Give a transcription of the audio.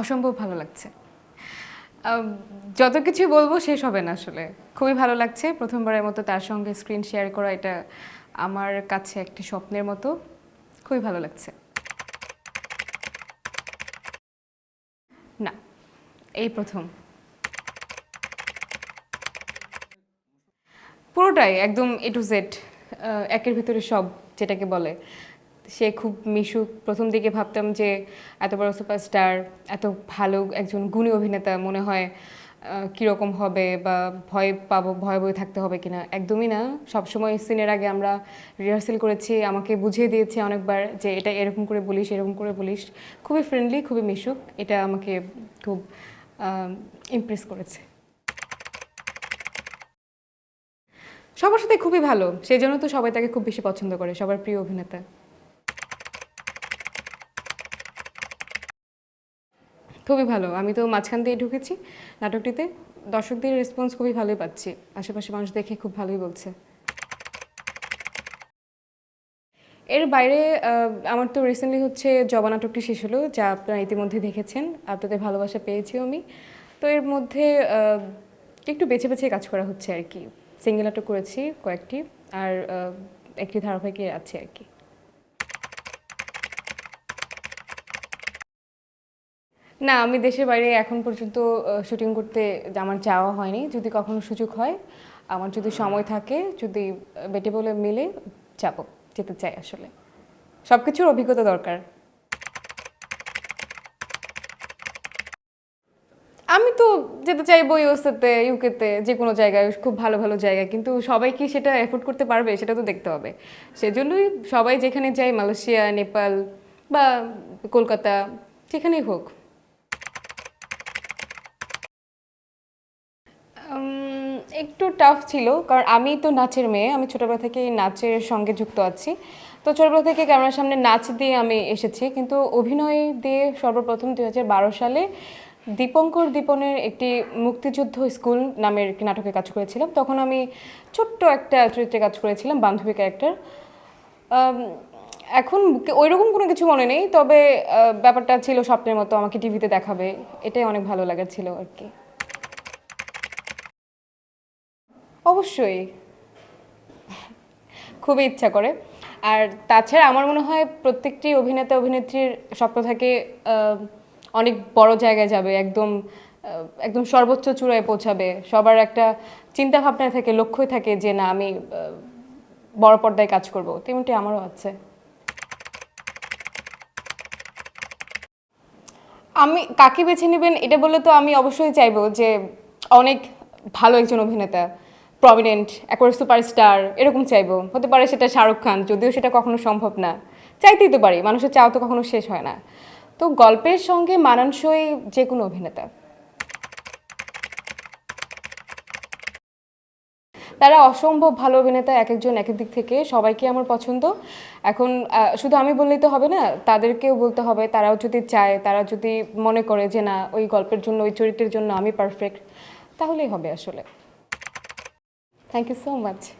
অসম্ভব ভালো লাগছে। যত কিছু বলব শেষ হবে না আসলে। খুবই ভালো লাগছে প্রথমবারের মতো তার সঙ্গে স্ক্রিন শেয়ার করা। এটা আমার কাছে একটি স্বপ্নের মতো। খুবই ভালো লাগছে। না, এই প্রথম। পুরোটাই একদম এ টু জেড একের ভিতরে সব যেটাকে বলে। সে খুব মিশুক। প্রথম দিকে ভাবতাম যে এত বড় সুপারস্টার, এত ভালো একজন গুণী অভিনেতা মনে হয় কীরকম হবে বা ভয় পাবো, ভয় বয়ে থাকতে হবে কিনা। একদমই না। সবসময় সিনের আগে আমরা রিহার্সেল করেছি, আমাকে বুঝিয়ে দিয়েছে অনেকবার যে এটা এরকম করে বলিস, এরকম করে বলিস। খুবই ফ্রেন্ডলি খুবই মিশুক। এটা আমাকে খুব ইমপ্রেস করেছে। সবার সাথে খুবই ভালো। সেই জন্য তো সবাই তাকে খুব বেশি পছন্দ করে, সবার প্রিয় অভিনেতা। খুবই ভালো। আমি তো মাঝখান দিয়ে ঢুকেছি নাটকটিতে। দর্শকদের রেসপন্স খুবই ভালোই পাচ্ছি। আশেপাশে মানুষ দেখে খুব ভালোই বলছে। এর বাইরে আমার তো রিসেন্টলি হচ্ছে জবা নাটকটি শেষ হলো, যা আপনারা ইতিমধ্যে দেখেছেন। আপনাদের ভালোবাসা পেয়েছিও আমি। তো এর মধ্যে একটু বেছে বেছে কাজ করা হচ্ছে আর কি। সিঙ্গেল নাটক করেছি কয়েকটি, আর একটি ধারাবাহিকে আছে আর কি। না, আমি দেশের বাইরে এখন পর্যন্ত শুটিং করতে আমার যাওয়া হয়নি। যদি কখনো সুযোগ হয়, আমার যদি সময় থাকে, যদি বেটে বলে মিলে যাব, যেতে চাই আসলে। সব কিছুর অভিজ্ঞতা দরকার। আমি তো যেতে চাইব ইউএসএতে ইউকেতে যে কোনো জায়গায়, খুব ভালো ভালো জায়গায়। কিন্তু সবাই কি সেটা এফোর্ড করতে পারবে, সেটা তো দেখতে হবে। সেজন্যই সবাই যেখানে যায় মালয়েশিয়া, নেপাল বা কলকাতা, যেখানেই হোক একটু টাফ ছিল, কারণ আমি তো নাচের মেয়ে, আমি ছোটবেলা থেকেই নাচের সঙ্গে যুক্ত আছি। তো ছোটোবেলা থেকে ক্যামেরার সামনে নাচ দিয়ে আমি এসেছি, কিন্তু অভিনয় দিয়ে সর্বপ্রথম দু হাজার বারো সালে দীপঙ্কর দীপনের একটি মুক্তিযুদ্ধ স্কুল নামের একটি নাটকে কাজ করেছিলাম। তখন আমি ছোট্ট একটা চরিত্রে কাজ করেছিলাম, বান্ধবী ক্যারেক্টার এখন ওই রকম কোনো কিছু মনে নেই, তবে ব্যাপারটা ছিল স্বপ্নের মতো, আমাকে টিভিতে দেখাবে, এটাই অনেক ভালো লাগার ছিল আর কি। অবশ্যই। খুবই ইচ্ছা করে। আর তাছাড়া আমার মনে হয় প্রত্যেকটি অভিনেতা, অভিনেত্রীর স্বপ্ন থাকে অনেক বড় জায়গায় যাবে, একদম একদম সর্বোচ্চ চূড়ায় পৌঁছাবে। সবার একটা চিন্তা ভাবনা থাকে, লক্ষ্যই থাকে যে, না, আমি বড় পর্দায় কাজ করব। তেমনটি আমারও আছে। আমি, কাকে বেছে নেবেন এটা বললে তো আমি অবশ্যই চাইব যে, অনেক ভালো একজন অভিনেতা। প্রমিনেন্ট একবার সুপারস্টার এরকম চাইব। হতে পারে সেটা শাহরুখ খান, যদিও সেটা কখনো সম্ভব না। চাইতেই তো পারি, মানুষের চাও তো কখনো শেষ হয় না। তো গল্পের সঙ্গে মানানসই যে কোনো অভিনেতা। তারা অসম্ভব ভালো অভিনেতা এক একজন এক এক দিক থেকে সবাইকে আমার পছন্দ? এখন শুধু আমি বললেই তো হবে না, তাদেরকেও বলতে হবে, তারাও যদি চায়, তারা যদি মনে করে যে না, ওই গল্পের জন্য, ওই চরিত্রের জন্য আমি পারফেক্ট তাহলেই হবে আসলে। Thank you so much.